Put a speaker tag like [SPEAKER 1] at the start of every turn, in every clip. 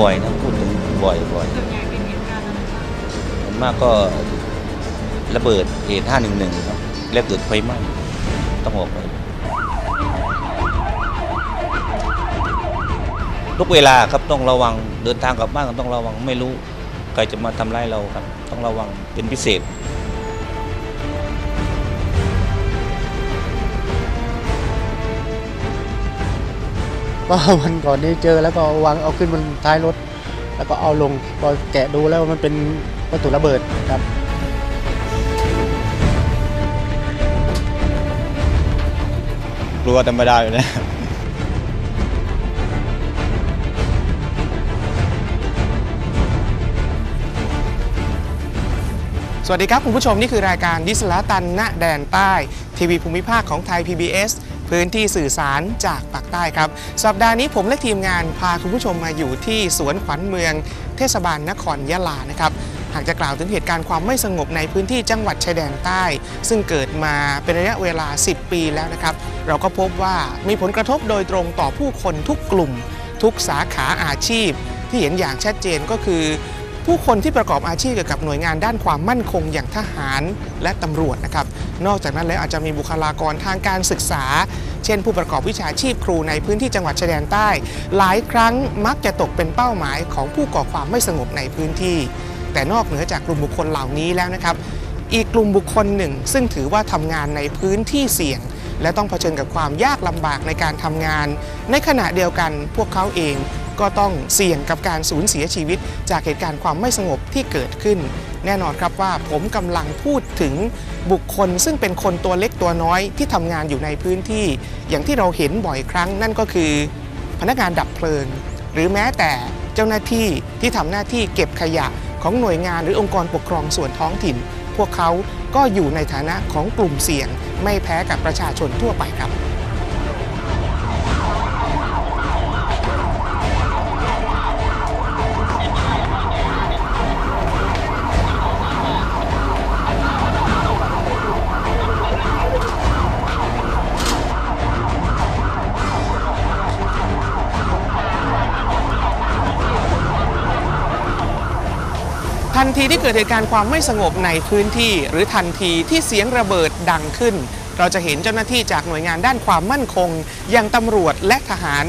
[SPEAKER 1] บ่อยนะพูดถึงบ่อยบ่อย
[SPEAKER 2] ส่วนใหญ่เป็นเหตุการณ์อะไรบ้าง
[SPEAKER 1] ส่วนมากก็ระเบิดเหตุ511ครับแล้วเกิดไฟไหม้ต้องออกไปทุกเวลาครับต้องระวังเดินทางกลับบ้านก็ต้องระวังไม่รู้ใครจะมาทำร้ายเราครับ ต้องระวังเป็นพิเศษ
[SPEAKER 3] ก็วันก่อนนี้เจอแล้วก็วางเอาขึ้นบนท้ายรถ แล้วก็เอาลงพอแกะดูแล้วมันเป็นวัตถุระเบิดครับ
[SPEAKER 4] กลัวธรรมดาอยู่แล้ว
[SPEAKER 5] สวัสดีครับ คุณผู้ชมนี่คือรายการดิสลาตันณแดนใต้ ทีวีภูมิภาคของไทย PBS พื้นที่สื่อสารจากปากใต้ครับ สัปดาห์นี้ผมและทีมงานพาคุณผู้ชมมาอยู่ที่สวนขวัญเมือง เทศบาลนครยะลานะครับหากจะกล่าวถึงเหตุการณ์ความไม่สงบในพื้นที่จังหวัดชายแดนใต้ ซึ่งเกิดมาเป็นระยะเวลา 10 ปีแล้วนะครับ เราก็พบว่ามีผลกระทบโดยตรงต่อผู้คนทุกกลุ่ม ทุกสาขาอาชีพที่เห็นอย่างชัดเจนก็คือ ผู้คนที่ประกอบอาชีพเกี่ยวกับหน่วยงานด้านความมั่นคงอย่างทหารและตำรวจนะครับ นอกจากนั้นแล้วอาจจะมีบุคลากรทางการศึกษา เช่น ผู้ประกอบวิชาชีพครูในพื้นที่จังหวัดชายแดนใต้ หลายครั้งมักจะตกเป็นเป้าหมายของผู้ก่อความไม่สงบในพื้นที่ แต่นอกเหนือจากกลุ่มบุคคลเหล่านี้แล้วนะครับ อีกกลุ่มบุคคลหนึ่ง ซึ่งถือว่าทำงานในพื้นที่เสี่ยงและต้องเผชิญกับความยากลำบากในการทำงาน ในขณะเดียวกันพวกเขาเอง ก็ต้องเสี่ยงกับการสูญเสียชีวิต จากเหตุการณ์ความไม่สงบที่เกิดขึ้น แน่นอนครับว่าผมกำลังพูดถึงบุคคล ซึ่งเป็นคนตัวเล็กตัวน้อยที่ทำงานอยู่ในพื้นที่ อย่างที่เราเห็นบ่อยครั้ง นั่นก็คือ พนักงานดับเพลิง หรือแม้แต่เจ้าหน้าที่ที่ทำหน้าที่เก็บขยะของหน่วยงานหรือองค์กรปกครองส่วนท้องถิ่น พวกเขาก็อยู่ในฐานะของกลุ่มเสี่ยง ไม่แพ้กับประชาชนทั่วไปครับ นทีที่เกิดเหตุการณ์ความไม่สงบในพื้นที่ หรือทันทีที่เสียงระเบิดดังขึ้น เราจะเห็นเจ้าหน้าที่จากหน่วยงานด้านความมั่นคงอย่างตำรวจและทหาร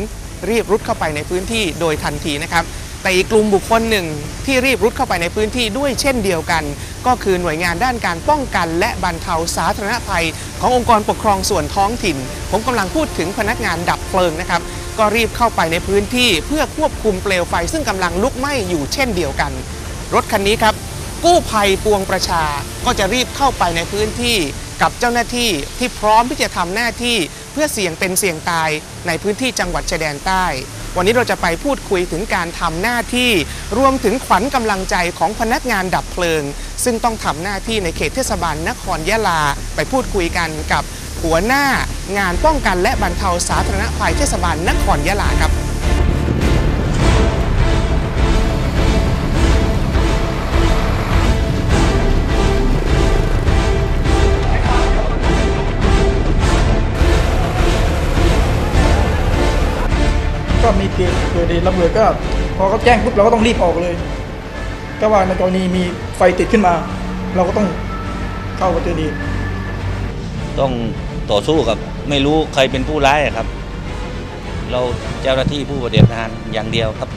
[SPEAKER 5] รีบรุดเข้าไปในพื้นที่โดยทันทีนะครับแต่อีกกลุ่มบุคคลหนึ่งที่รีบรุดเข้าไปในพื้นที่ด้วยเช่นเดียวกัน ก็คือหน่วยงานด้านการป้องกันและบรรเทาสาธารณภัย ขององค์กรปกครองส่วนท้องถิ่น ผมกำลังพูดถึงพนักงานดับเพลิงนะครับ ก็รีบเข้าไปในพื้นที่เพื่อควบคุมเปลวไฟซึ่งกำลังลุกไหม้อยู่เช่นเดียวกัน รถคันนี้ครับ กู้ภัยปวงประชาก็จะรีบเข้าไปในพื้นที่กับเจ้าหน้าที่ที่พร้อมที่จะทำหน้าที่เพื่อเสี่ยงเป็นเสี่ยงตายในพื้นที่จังหวัดชายแดนใต้ วันนี้เราจะไปพูดคุยถึงการทำหน้าที่ รวมถึงขวัญกำลังใจของพนักงานดับเพลิง ซึ่งต้องทำหน้าที่ในเขตเทศบาลนครยะลา ไปพูดคุยกันกับหัวหน้างานป้องกันและบรรเทาสาธารณภัยเทศบาลนครยะลาครับ
[SPEAKER 6] ก็มีเกิดเกิดเหตุระเบิดก็ พอเขาแจ้งปุ๊บเราก็ต้องรีบออกเลย ก็ว่าในกรณีมีไฟติดขึ้นมา เราก็ต้องเข้าประตูดี
[SPEAKER 1] ต้องต่อสู้กับ ไม่รู้ใครเป็นผู้ร้ายครับ เราเจ้าหน้าที่ผู้ปฏิบัติงานอย่างเดียวครับ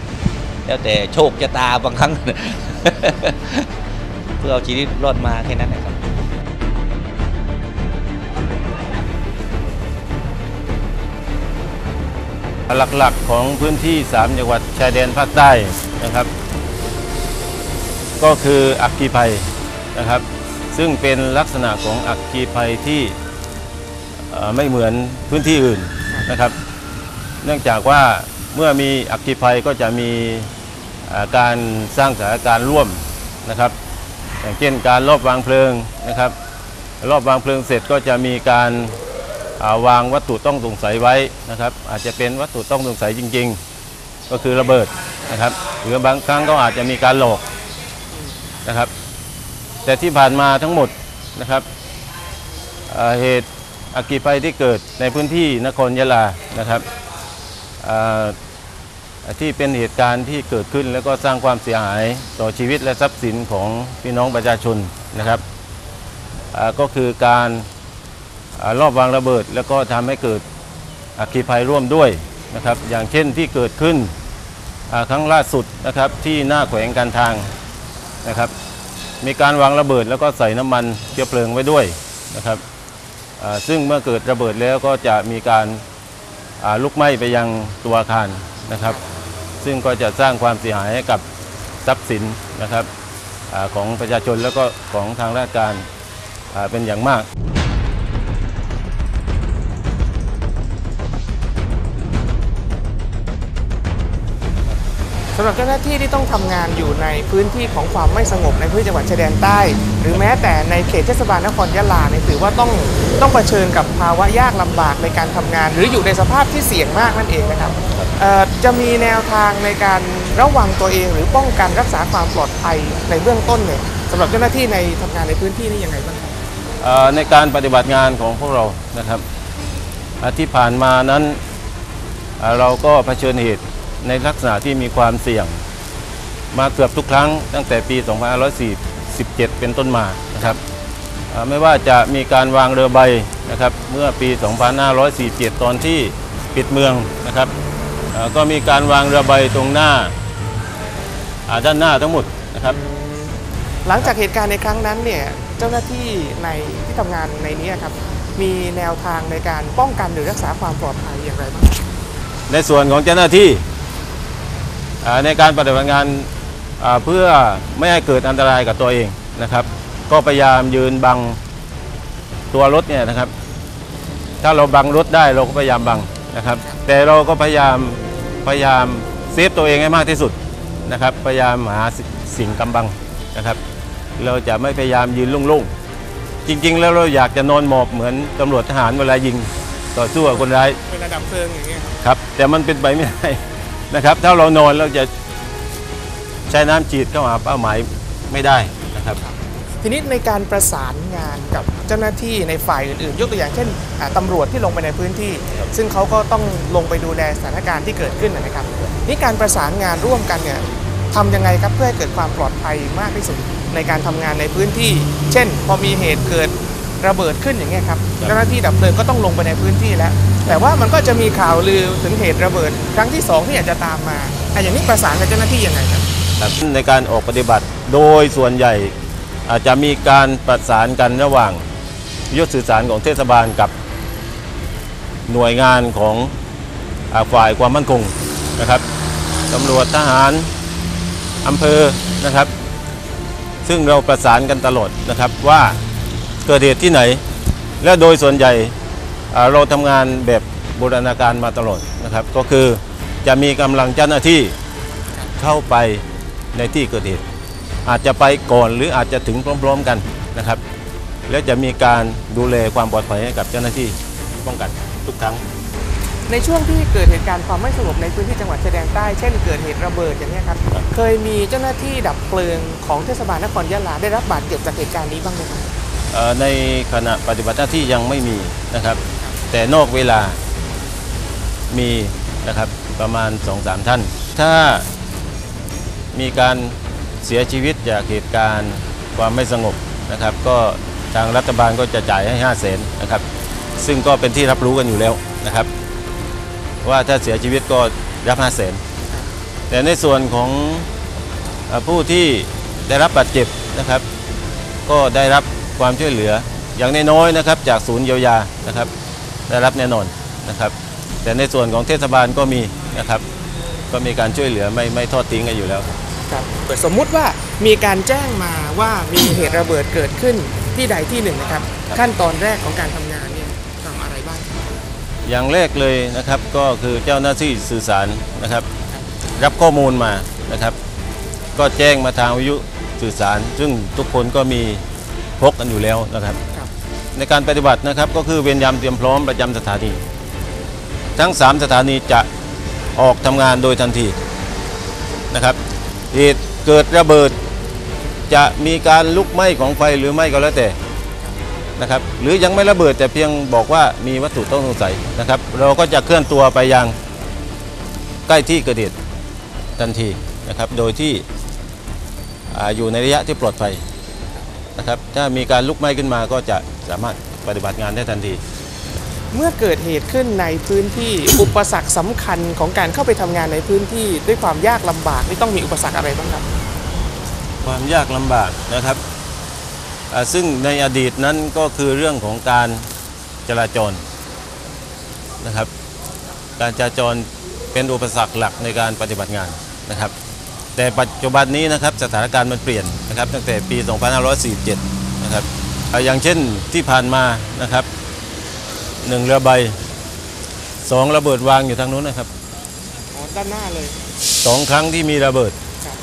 [SPEAKER 1] แล้วแต่โชคชะตาบางครั้ง เพื่อเอาชีวิตรอดมาแค่นั้นนะครับ
[SPEAKER 7] หลักๆของพื้นที่ 3 จังหวัดชายแดนภาคใต้นะครับ ก็คืออัคคีภัยนะครับ ซึ่งเป็นลักษณะของอัคคีภัยที่ไม่เหมือนพื้นที่อื่นนะครับ เนื่องจากว่าเมื่อมีอัคคีภัยก็จะมีการสร้างสถานการณ์ร่วมนะครับ อย่างเช่นการรอบวางเพลิงนะครับ รอบวางเพลิงเสร็จก็จะมีการาวางวัตถุต้องสงสัยไว้นะครับ อาจจะเป็นวัตถุต้องสงสัยจริง ๆ ก็คือระเบิดนะครับ หรือบางครั้งก็อาจจะมีการหลอกนะครับ แต่ที่ผ่านมาทั้งหมดนะครับเหตุอัคคีภัยที่เกิดในพื้นที่นครยะลานะครับที่เป็นเหตุการณ์ที่เกิดขึ้นแล้วก็สร้างความเสียหายต่อชีวิตและทรัพย์สินของพี่น้องประชาชนนะครับก็คือการ รอบวางระเบิด แล้วก็ทำให้เกิดอัคคีภัยร่วมด้วยนะครับ อย่างเช่นที่เกิดขึ้นครั้งล่าสุดนะครับที่หน้าแขวงการทางนะครับ มีการวางระเบิดแล้วก็ใส่น้ำมันเชื้อเพลิงไว้ด้วยนะครับซึ่งเมื่อเกิดระเบิดแล้วก็จะมีการาลุกไหม้ไปยังตัวอาคารนะครับ ซึ่งก็จะสร้างความเสียหายให้กับทรัพย์สินนะครับอของประชาชนแล้วก็ของทางราชการาเป็นอย่างมาก
[SPEAKER 5] สำหรับเจ้าหน้าที่ที่ต้องทำงานอยู่ในพื้นที่ของความไม่สงบในพื้นที่จังหวัดชายแดนใต้ หรือแม้แต่ในเขตเทศบาลนครยะลาเนี่ยถือว่าต้องต้องเผชิญกับภาวะยากลำบากในการทำงาน หรืออยู่ในสภาพที่เสี่ยงมากนั่นเองนะครับเอ่อจะมีแนวทางในการระวังตัวเอง หรือป้องกันรักษาความปลอดภัยในเบื้องต้นเนี่ยสำหรับเจ้าหน้าที่ในทำงานในพื้นที่นี่ยังไงบ้างครับ
[SPEAKER 7] เอ่อในการปฏิบัติงานของพวกเรานะครับอ่าที่ผ่านมานั้นอ่าเราก็เผชิญเหตุ ในลักษณะที่มีความเสี่ยง มาเกือบทุกครั้งตั้งแต่ปี 2547 เป็นต้นมานะครับอ่าไม่ว่าจะมีการวางเรือใบนะครับเมื่อปี 2547 ตอนที่ปิดเมืองนะครับอ่าก็มีการวางเรือใบตรงหน้าอ่าด้านหน้าทั้งหมดนะครับ
[SPEAKER 5] หลังจากเหตุการณ์ในครั้งนั้นเนี่ยเจ้าหน้าที่ในที่ทำงานในนี้ครับมีแนวทางในการป้องกันหรือรักษาความปลอดภัยอย่างไรบ้างครับ
[SPEAKER 7] ในส่วนของเจ้าหน้าที่อ่า ในการปฏิบัติงานอ่าเพื่อไม่ให้เกิดอันตรายกับตัวเองนะครับ ก็พยายามยืนบังตัวรถเนี่ยนะครับ ถ้าเราบังรถได้เราก็พยายามบังนะครับ แต่เราก็พยายามพยายามเซฟตัวเองให้มากที่สุดนะครับ พยายามหาสิสิ่งกำบังนะครับ เราจะไม่พยายามยืนโล่งๆจริง ๆ แล้วเราอยากจะนอนหมอบเหมือนตำรวจทหารเวลายิงต่อสู้กับคนร้าย
[SPEAKER 5] เป็นระดับเพลิงอย่างเงี้ยครับ
[SPEAKER 7] ครับแต่มันเป็นไปไม่ได้ นะครับ ถ้าเรานอนเราจะใช้น้ำฉีดเข้าหาเป้าหมายไม่ได้นะครับ
[SPEAKER 5] ทีนี้ในการประสานงานกับเจ้าหน้าที่ในฝ่ายอื่นๆ ยกตัวอย่างเช่นอ่าตำรวจที่ลงไปในพื้นที่ ซึ่งเขาก็ต้องลงไปดูแลสถานการณ์ที่เกิดขึ้นนะครับนี่การประสานงานร่วมกันเนี่ยทำยังไงครับเพื่อให้เกิดความปลอดภัยมากที่สุดในการทำงานในพื้นที่ เช่น พอมีเหตุเกิด ระเบิดขึ้นอย่างเงี้ยครับ
[SPEAKER 7] ครับ
[SPEAKER 5] เจ้าหน้าที่ดับเพลิงก็ต้องลงไปในพื้นที่แล้ว แต่ว่ามันก็จะมีข่าวลือถึงเหตุระเบิด ครั้งที่สองที่อาจจะตามมาอะอย่างนี้ประสานกับเจ้าหน้าที่ยังไงครับ
[SPEAKER 7] ครับในการออกปฏิบัติโดยส่วนใหญ่อาจจะมีการประสานกันระหว่างยุทธสื่อสารของเทศบาลกับหน่วยงานของอาฝ่ายความมั่นคงนะครับตำรวจทหารอำเภอนะครับ ซึ่งเราประสานกันตลอดนะครับว่า เกิดเหตุที่ไหน และโดยส่วนใหญ่อ่าเราทำงานแบบบูรณาการมาตลอดนะครับ ก็คือจะมีกำลังเจ้าหน้าที่เข้าไปในที่เกิดเหตุ อาจจะไปก่อนหรืออาจจะถึงพร้อมๆกันนะครับ แล้วจะมีการดูแลความปลอดภัยให้กับเจ้าหน้าที่ป้องกันทุกครั้ง
[SPEAKER 5] ในช่วงที่เกิดเหตุการณ์ความไม่สงบในพื้นที่จังหวัดชายแดนใต้ เช่นเกิดเหตุระเบิดอย่างนี้ยครับ
[SPEAKER 7] ครับ
[SPEAKER 5] เคยมีเจ้าหน้าที่ดับเพลิงของเทศบาลนครยะลาได้รับบาดเจ็บจากเหตุการณ์นี้บ้างไหมครับ
[SPEAKER 7] เอ่อ ในขณะปฏิบัติหน้าที่ยังไม่มีนะครับ แต่นอกเวลามีนะครับประมาณ 2-3 ท่าน ถ้ามีการเสียชีวิตจากเหตุการณ์ความไม่สงบนะครับ ก็ทางรัฐบาลก็จะจ่ายให้ 5 0 0แสนนะครับ ซึ่งก็เป็นที่รับรู้กันอยู่แล้วนะครับ ว่าถ้าเสียชีวิตก็รับ 5 0 0แสนแต่ในส่วนของผู้ที่ได้รับบาดเจ็บนะครับ ก็ได้รับ ความช่วยเหลือ อย่างน้อยๆนะครับจากศูนย์เยียวยานะครับได้รับแน่นอนนะครับ แต่ในส่วนของเทศบาลก็มีนะครับ ก็มีการช่วยเหลือไม่ไม่ทอดทิ้งกันอยู่แล้ว
[SPEAKER 5] ครับสมมุติว่ามีการแจ้งมาว่ามีเหตุระเบิดเกิดขึ้นที่ใดที่หนึ่งนะครับ
[SPEAKER 7] ครับ
[SPEAKER 5] ขั้นตอนแรกของการทำงานเนี่ยทำอะไรบ้างครับ
[SPEAKER 7] อย่างแรกเลยนะครับก็คือเจ้าหน้าที่สื่อสารนะครับ รับข้อมูลมานะครับ ก็แจ้งมาทางวิทยุสื่อสาร ซึ่งทุกคนก็มี พกกันอยู่แล้วนะครับ
[SPEAKER 5] ครับ
[SPEAKER 7] ในการปฏิบัตินะครับก็คือเวรยามเตรียมพร้อมประจำสถานี ทั้ง 3 สถานีจะออกทำงานโดยทันทีนะครับเหตุเกิดระเบิดจะมีการลุกไหม้ของไฟหรือไม่ก็แล้วแต่นะครับหรือยังไม่ระเบิดแต่เพียงบอกว่ามีวัตถุต้องสงสัยนะครับ เราก็จะเคลื่อนตัวไปยังใกล้ที่เกิดเหตุทันทีนะครับ โดยที่อ่าอยู่ในระยะที่ปลอดภัย นะครับถ้ามีการลุกไหม้ขึ้นมาก็จะสามารถปฏิบัติงานได้ทันที
[SPEAKER 5] เมื่อเกิดเหตุขึ้นในพื้นที่ อุปสรรคสำคัญของการเข้าไปทำงานในพื้นที่ด้วยความยากลำบากนี่ต้องมีอุปสรรคอะไรบ้างครับ
[SPEAKER 7] ความยากลำบากนะครับอ่าซึ่งในอดีตนั้นก็คือเรื่องของการจราจรนะครับ การจราจรเป็นอุปสรรคหลักในการปฏิบัติงานนะครับ แต่ปัจจุบันนี้นะครับสถานการณ์มันเปลี่ยนนะครับตั้งแต่ปี 2547 นะครับอ่าอย่างเช่นที่ผ่านมานะครับหนึ่งเรือใบสองระเบิดวางอยู่ทางนู้นนะครับ
[SPEAKER 5] อ๋อด้านหน้าเลย
[SPEAKER 7] สองครั้งที่มีระเบิด
[SPEAKER 5] ครับ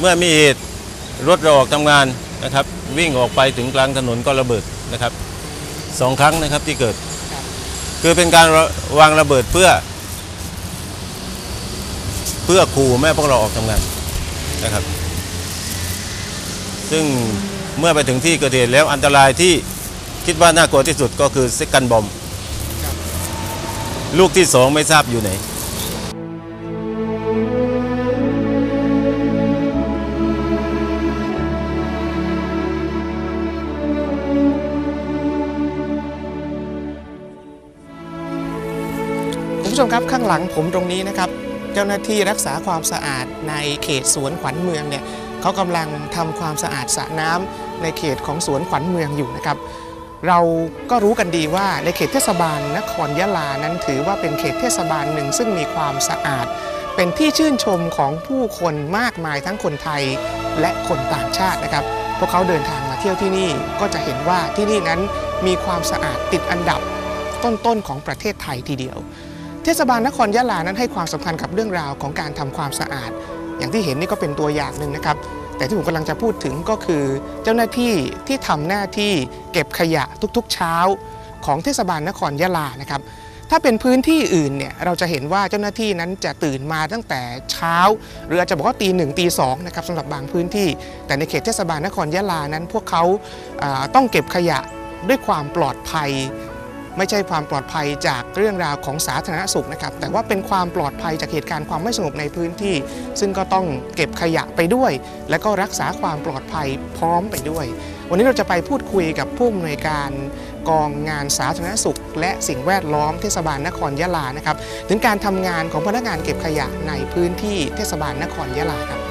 [SPEAKER 7] เมื่อมีเหตุรถเราออกทำงานนะครับ วิ่งออกไปถึงกลางถนนก็ระเบิดนะครับสองครั้งนะครับที่เกิด คือเป็นการวางระเบิดเพื่อ เพื่อขู่แม่ให้พวกเราออกทำงาน นะครับ ซึ่งเมื่อไปถึงที่เกิดเหตุแล้วอันตรายที่คิดว่าน่ากลัวที่สุดก็คือเซกันบอม ลูกที่สองไม่ทราบอยู่ไหน
[SPEAKER 5] คุณผู้ชมครับข้างหลังผมตรงนี้นะครับ เจ้าหน้าที่รักษาความสะอาดในเขตสวนขวัญเมืองเนี่ยเขากำลังทำความสะอาดสระน้ำในเขตของสวนขวัญเมืองอยู่นะครับ เราก็รู้กันดีว่าในเขตเทศบาลนครยะลานั้นถือว่าเป็นเขตเทศบาลหนึ่งซึ่งมีความสะอาด เป็นที่ชื่นชมของผู้คนมากมายทั้งคนไทยและคนต่างชาตินะครับ พวกเขาเดินทางมาเที่ยวที่นี่ก็จะเห็นว่าที่นี่นั้นมีความสะอาดติดอันดับต้นๆของประเทศไทยทีเดียว เทศบาลนครยะลานั้นให้ความสำคัญกับเรื่องราวของการทำความสะอาด อย่างที่เห็นนี่ก็เป็นตัวอย่างหนึ่งนะครับ แต่ที่ผมกำลังจะพูดถึงก็คือ เจ้าหน้าที่ที่ทำหน้าที่เก็บขยะทุกๆ เช้า ของเทศบาลนครยะลานะครับถ้าเป็นพื้นที่อื่นเนี่ยเราจะเห็นว่าเจ้าหน้าที่นั้นจะตื่นมาตั้งแต่เช้า หรืออาจจะบอกว่าตีหนึ่งตีสองนะครับสำหรับบางพื้นที่ แต่ในเขตเทศบาลนครยะลานั้น พวกเขาต้องเก็บขยะด้วยความปลอดภัย ไม่ใช่ความปลอดภัยจากเรื่องราวของสาธารณสุขนะครับ แต่ว่าเป็นความปลอดภัยจากเหตุการณ์ความไม่สงบในพื้นที่ ซึ่งก็ต้องเก็บขยะไปด้วย และก็รักษาความปลอดภัยพร้อมไปด้วย วันนี้เราจะไปพูดคุยกับผู้อำนวยการกองงานสาธารณสุข และสิ่งแวดล้อมเทศบาลนครยะลานะครับ ถึงการทำงานของพนักงานเก็บขยะในพื้นที่เทศบาลนครยะลาครับ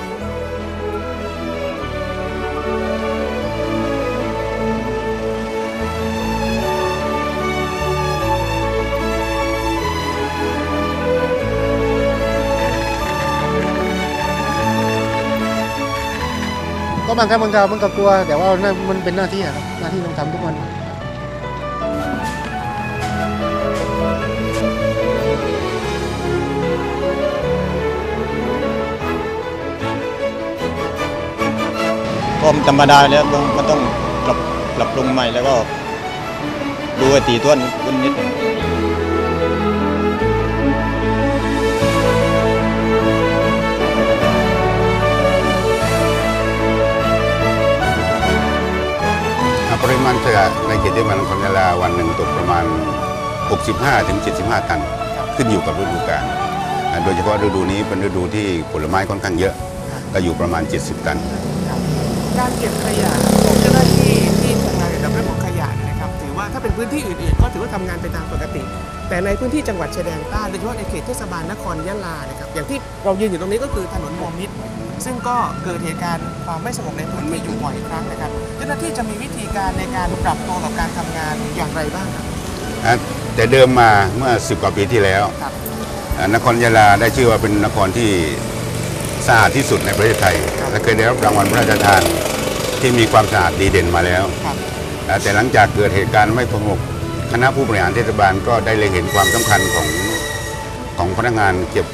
[SPEAKER 3] บางครั้งบางคราวมันก็กลัว แต่ว่ามันเป็นหน้าที่ครับหน้าที่ต้องทำทุกวัน
[SPEAKER 4] ก็ธรรมดาแล้วต้องมันต้องปรับปรับปรุงใหม่แล้วก็ดูให้ตีท้วนขึ้นนิดหนึ่ง
[SPEAKER 2] ริมาณขยะในเขตเทศบาลนครยะลาวันหนึ่งตกประมาณ 65ถึง75 ตัน ขึ้นอยู่กับฤดูกาลโดยเฉพาะฤดูนี้เป็นฤดูที่ผลไม้ค่อนข้างเยอะ ก็อยู่ประมาณ 70 ตัน
[SPEAKER 5] การเก็บขยะของเจ้าหน้าที่ที่ทำงานเกี่ยวกับเรื่องของขยะนะครับ ถือว่าถ้าเป็นพื้นที่อื่นๆ ก็ถือว่าทำงานไปตามปกติ แต่ในพื้นที่จังหวัดชายแดนใต้โดยเฉพาะในเขตเทศบาลนครยะลานะครับอย่างที่เรายืนอยู่ตรงนี้ก็คือถนนบวมมิตร ซึ่งก็เกิดเหตุการณ์ความไม่สงบในพื้นที่อยู่บ่อยครั้งนะครับเจ้าหน้าที่จะมีวิธีการในการปรับตัวกับการทำงานอย่างไรบ้างครับ
[SPEAKER 2] อะแต่เดิมมาเมื่อ 10 กว่าปีที่แล้ว
[SPEAKER 5] ครับ
[SPEAKER 2] อ่านครยะลาได้ชื่อว่าเป็นนครที่สะอาดที่สุดในประเทศไทย และเคยได้รับรางวัลพระราชทานที่มีความสะอาดดีเด่นมาแล้ว
[SPEAKER 5] ครับ
[SPEAKER 2] อ่าแต่หลังจากเกิดเหตุการณ์ไม่สงบคณะผู้บริหารเทศบาลก็ได้เล็งเห็นความสำคัญของของพนักงานเก็บ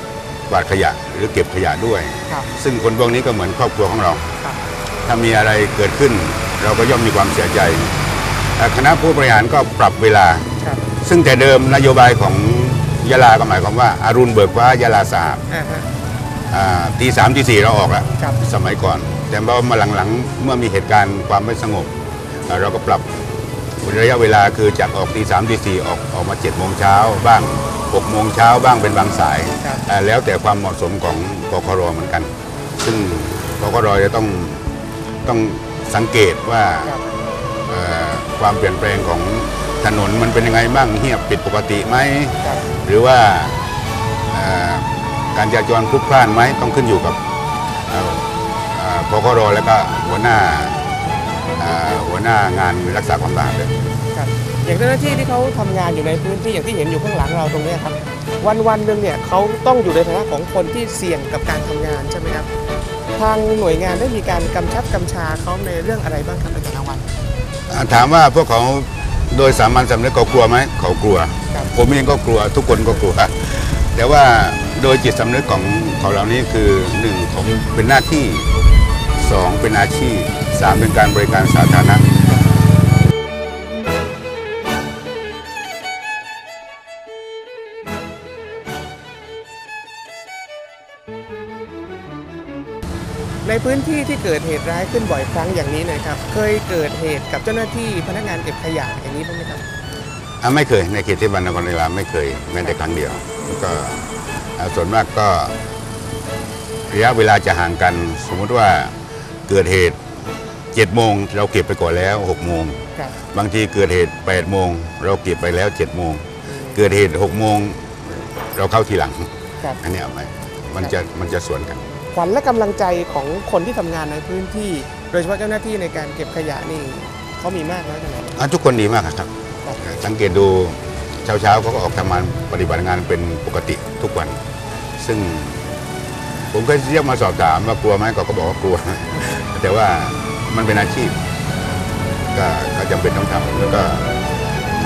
[SPEAKER 2] กวาดขยะหรือเก็บขยะด้วย
[SPEAKER 5] ครับ
[SPEAKER 2] ซึ่งคนพวกนี้ก็เหมือนครอบครัวของเรา
[SPEAKER 5] ครับ
[SPEAKER 2] ถ้ามีอะไรเกิดขึ้น เราก็ย่อมมีความเสียใจอ่าคณะผู้บริหารก็ปรับเวลา
[SPEAKER 5] ครับ
[SPEAKER 2] ซึ่งแต่เดิมนโยบายของยะลาก็หมายความว่าอารุณเบิกฟ้ายะลาสะอาด
[SPEAKER 5] อ่าฮะ
[SPEAKER 2] อ่าตีสามตีสี่เราออกแล้ว
[SPEAKER 5] ครับ
[SPEAKER 2] สมัยก่อน แต่ว่ามาหลังๆเมื่อมีเหตุการณ์ความไม่สงบอ่าเราก็ปรับ ระยะเวลาคือจากออกตีสามตีสี่ออกออกมาเจ็ดโมงเช้าบ้างหกโมงเช้าบ้างเป็นบางสาย
[SPEAKER 5] ครับ
[SPEAKER 2] อ่าแล้วแต่ความเหมาะสมของกครเหมือนกัน ซึ่งกครจะต้องต้องสังเกตว่า
[SPEAKER 5] ครับ
[SPEAKER 2] เอ่อความเปลี่ยนแปลงของถนนมันเป็นยังไงบ้างเงียบผิดปกติไหม
[SPEAKER 5] ครับ
[SPEAKER 2] หรือว่าเอ่อการจราจรพลุกพล่านไหมต้องขึ้นอยู่กับเอ่อเอ่อพครและก็หัวหน้าเอ่อ หัวหน้างานรักษาความสะอาดเลย
[SPEAKER 5] ครับอย่างเจ้าหน้าที่ที่เขาทำงานอยู่ในพื้นที่อย่างที่เห็นอยู่ข้างหลังเราตรงเนี้ยครับ วันวันๆหนึ่งเนี่ยเขาต้องอยู่ในฐานะของคนที่เสี่ยงกับการทำงานใช่ไหมครับทางหน่วยงานได้มีการกำชับกำชาเขาในเรื่องอะไรบ้างครับในแต่ละวัน
[SPEAKER 2] อ่าถามว่าพวกเขาโดยสามัญสำนึกเขากลัวไหมเขากลัว
[SPEAKER 5] ครับ
[SPEAKER 2] ผมเองก็กลัวทุกคนก็กลัว แต่ว่าโดยจิตสำนึกของของเรานี่คือหนึ่งผมเป็นหน้าที่สองเป็นอาชีพ สามเป็นการบริการสาธารณะ
[SPEAKER 5] ในพื้นที่ที่เกิดเหตุร้ายขึ้นบ่อยครั้งอย่างนี้นะครับ เคยเกิดเหตุกับเจ้าหน้าที่พนักงานเก็บขยะอย่างนี้บ้างไหมครับ
[SPEAKER 2] อะไม่เคยในเขตเทศบาลนครนายกไม่เคยแม้แต่ครั้งเดียวแล้วก็อะส่วนมากก็ระยะเวลาจะห่างกัน สมมุติว่าเกิดเหตุ 7โมงเราเก็บไปก่อนแล้ว6โมง
[SPEAKER 5] ครับ
[SPEAKER 2] บางทีเกิดเหตุ8โมงเราเก็บไปแล้ว7โมงเกิดเหตุ6โมงเราเข้าทีหลัง
[SPEAKER 5] ครับ
[SPEAKER 2] อันเนี้ยไม่มันจะมันจะสวนกัน
[SPEAKER 5] ขวัญและกำลังใจของคนที่ทำงานในพื้นที่ โดยเฉพาะเจ้าหน้าที่ในการเก็บขยะนี่เขามีมากน้อยขนาดไหน
[SPEAKER 2] อะทุกคนดีมากครับ
[SPEAKER 5] ครับ
[SPEAKER 2] สังเกตดูเช้าเช้าๆเขาก็ออกทำงานปฏิบัติงานเป็นปกติทุกวัน ซึ่งผมเคยเรียกมาสอบถามว่ากลัวไหมเขาก็บอกว่ากลัว แต่ว่า มันเป็นอาชีพ ก็ก็จำเป็นต้องทำแล้วก็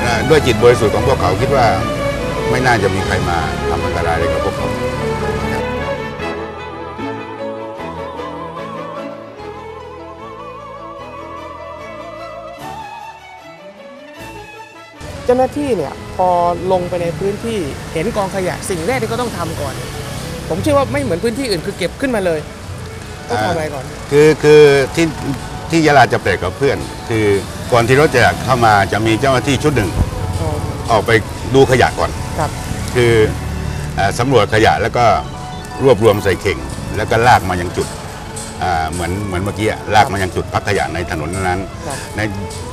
[SPEAKER 2] เอ่อด้วยจิตบริสุทธิ์ของพวกเขาคิดว่าไม่น่าจะมีใครมาทำอันตรายอะไรกับพวกเขา
[SPEAKER 5] เจ้าหน้าที่เนี่ยพอลงไปในพื้นที่เห็นกองขยะสิ่งแรกที่เขาต้องทำก่อน ผมเชื่อว่าไม่เหมือนพื้นที่อื่นคือเก็บขึ้นมาเลยต้องทำอะไรก่อน
[SPEAKER 2] คือคือที่ ที่ยะลาจะแปลกกับเพื่อน คือก่อนที่รถจะเข้ามาจะมีเจ้าหน้าที่ชุดหนึ่ง
[SPEAKER 5] อ๋อ
[SPEAKER 2] ออกไปดูขยะก่อน
[SPEAKER 5] ครับ
[SPEAKER 2] คือเอ่อสำรวจขยะแล้วก็รวบรวมใส่เข่ง แล้วก็ลากมายังจุดอ่าเหมือนเหมือนเมื่อกี้อะลากมายังจุดพักขยะในถนนนั้น
[SPEAKER 5] ครับ
[SPEAKER 2] ๆใน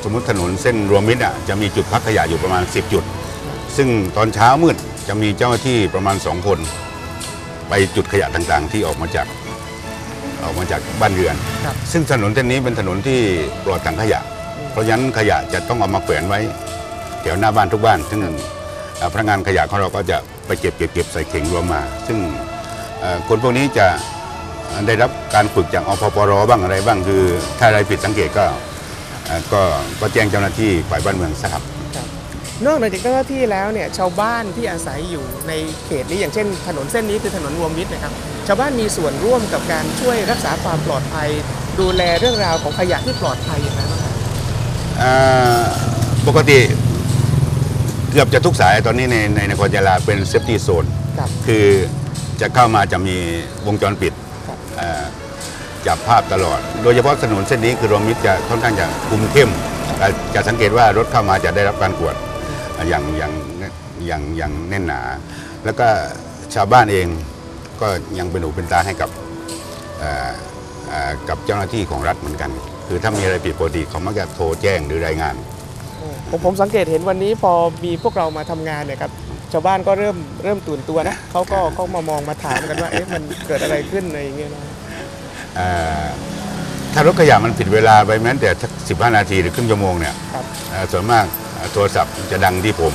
[SPEAKER 2] สมมติถนนเส้นรวมมิตรอะจะมีจุดพักขยะอยู่ประมาณ 10 จุด ซึ่งตอนเช้ามืดจะมีเจ้าหน้าที่ประมาณ 2 คน ไปจุดขยะต่างๆ ที่ออกมาจาก ออกมาจากบ้านเรือน
[SPEAKER 5] ครับ
[SPEAKER 2] ซึ่งถนนเส้นนี้เป็นถนนที่ปลอดถังขยะ เพราะฉะนั้นขยะจะต้องเอามาแขวนไว้แถวหน้าบ้านทุกบ้าน ซึ่งเอ่อพนักงานขยะของเราก็จะไปเก็บเก็บเก็บใส่เข่งรวมมา ซึ่งเอ่อคนพวกนี้จะได้รับการฝึกจากอพปรบ้างอะไรบ้างคือถ้าอะไรผิดสังเกตก็เอ่อก็ก็แจ้งเจ้าหน้าที่ฝ่ายบ้านเมืองทราบ
[SPEAKER 5] นอกจากเจ้าหน้าที่แล้วเนี่ยชาวบ้านที่อาศัยอยู่ในเขตนี้อย่างเช่น ถนนเส้นนี้คือถนนรวมมิตรนะครับ ชาวบ้านมีส่วนร่วมกับการช่วยรักษาความปลอดภัย ดูแลเรื่องราวของขยะที่ปลอดภัยอย่างไรบ้างครับ
[SPEAKER 2] เอ่อปกติเกือบจะทุกสายตอนนี้ในในนครยะลาเป็นเซฟตี้โซน
[SPEAKER 5] ครับ
[SPEAKER 2] คือจะเข้ามาจะมีวงจรปิด
[SPEAKER 5] ครับ
[SPEAKER 2] เอ่อจับภาพตลอด โดยเฉพาะถนนเส้นนี้คือรวมมิตรจะค่อนข้างจะคุมเข้มจะจะสังเกตว่ารถเข้ามาจะได้รับการกวดอย่างอย่างอย่างอย่างแน่นหนา แล้วก็ชาวบ้านเอง ก็ยังเป็นหูเป็นตาให้กับเอ่อเอ่อกับเจ้าหน้าที่ของรัฐเหมือนกัน คือถ้ามีอะไรผิดปกติเขามักจะโทรแจ้งหรือรายงาน
[SPEAKER 5] ผมผมสังเกตเห็นวันนี้พอมีพวกเรามาทำงานเนี่ยครับชาวบ้านก็เริ่มเริ่มตื่นตัวนะเขาก็เขามามองมาถามกันว่าเอ๊ะมันเกิดอะไรขึ้นอะไรอย่างเงี้ยนะ
[SPEAKER 2] เอ่อถ้ารถขยะมันผิดเวลาไปแม้แต่สักสิบห้านาทีหรือครึ่งชั่วโมงเนี่ย
[SPEAKER 5] ครับ
[SPEAKER 2] เอ่อส่วนมากเอ่อ โทรศัพท์จะดังที่ผม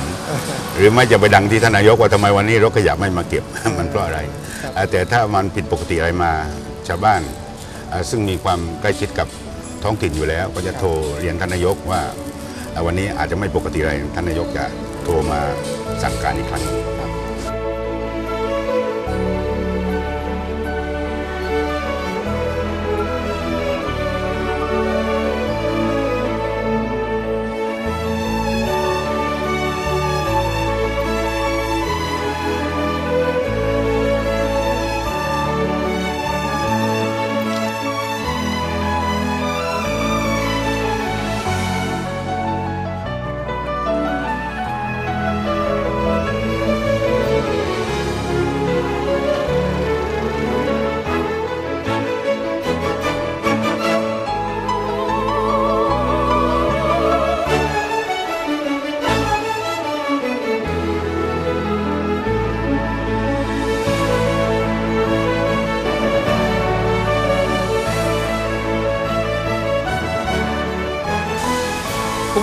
[SPEAKER 2] หรือไม่จะไปดังที่ท่านนายกว่าทำไมวันนี้รถขยะไม่มาเก็บ มันเพราะอะไร
[SPEAKER 5] ครับ
[SPEAKER 2] เอ่อแต่ถ้ามันผิดปกติอะไรมาชาวบ้านเอ่อซึ่งมีความใกล้ชิดกับท้องถิ่นอยู่แล้ว ก็จะโทรเรียนท่านนายกว่าเอ่อวันนี้อาจจะไม่ปกติอะไรท่านนายกจะโทรมาสั่งการอีกครั้ง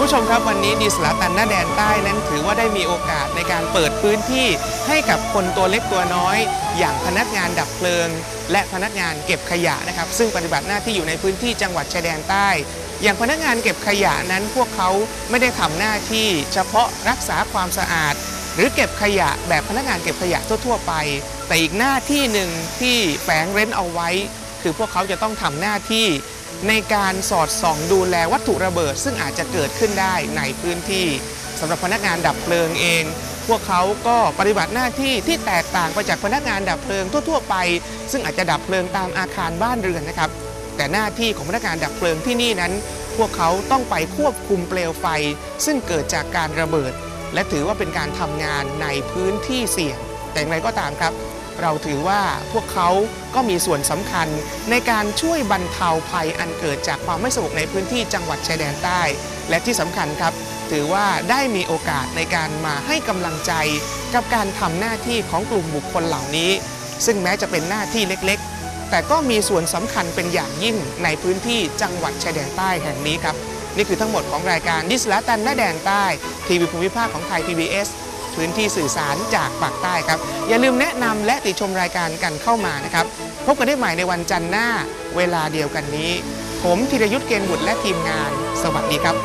[SPEAKER 5] ผู้ชมครับวันนี้ดีสลาตันหน้าแดนใต้นั้นถือว่าได้มีโอกาสในการเปิดพื้นที่ให้กับคนตัวเล็กตัวน้อย อย่างพนักงานดับเพลิง และพนักงานเก็บขยะนะครับ ซึ่งปฏิบัติหน้าที่อยู่ในพื้นที่จังหวัดชายแดนใต้ อย่างพนักงานเก็บขยะนั้นพวกเขาไม่ได้ทำหน้าที่ เฉพาะรักษาความสะอาด หรือเก็บขยะแบบพนักงานเก็บขยะทั่ว ๆ ไป แต่อีกหน้าที่หนึ่งที่แฝงเร้นเอาไว้ คือพวกเขาจะต้องทำหน้าที่ ในการสอดส่องดูแลวัตถุระเบิด ซึ่งอาจจะเกิดขึ้นได้ในพื้นที่สำหรับพนักงานดับเพลิงเอง พวกเขาก็ปฏิบัติหน้าที่ที่แตกต่างไปจากพนักงานดับเพลิงทั่ว ๆ ไป ซึ่งอาจจะดับเพลิงตามอาคารบ้านเรือนนะครับ แต่หน้าที่ของพนักงานดับเพลิงที่นี่นั้น พวกเขาต้องไปควบคุมเปลวไฟ ซึ่งเกิดจากการระเบิด และถือว่าเป็นการทำงานในพื้นที่เสี่ยง แต่อย่างไรก็ตามครับ เราถือว่าพวกเขาก็มีส่วนสำคัญในการช่วยบรรเทาภัยอันเกิดจากความไม่สงบในพื้นที่จังหวัดชายแดนใต้ และที่สำคัญครับ ถือว่าได้มีโอกาสในการมาให้กำลังใจ กับการทำหน้าที่ของกลุ่มบุคคลเหล่านี้ ซึ่งแม้จะเป็นหน้าที่เล็กๆ แต่ก็มีส่วนสำคัญเป็นอย่างยิ่งในพื้นที่จังหวัดชายแดนใต้แห่งนี้ครับนี่คือทั้งหมดของรายการดิสลาตันหน้าแดนใต้ ทีวีภูมิภาคของไทย PBS พื้นที่สื่อสารจากปากใต้ครับ อย่าลืมแนะนำและติชมรายการกันเข้ามานะครับ พบกันได้ใหม่ในวันจันทร์หน้าเวลาเดียวกันนี้ ผมธีรยุทธ์เกณฑ์บุตรและทีมงาน สวัสดีครับ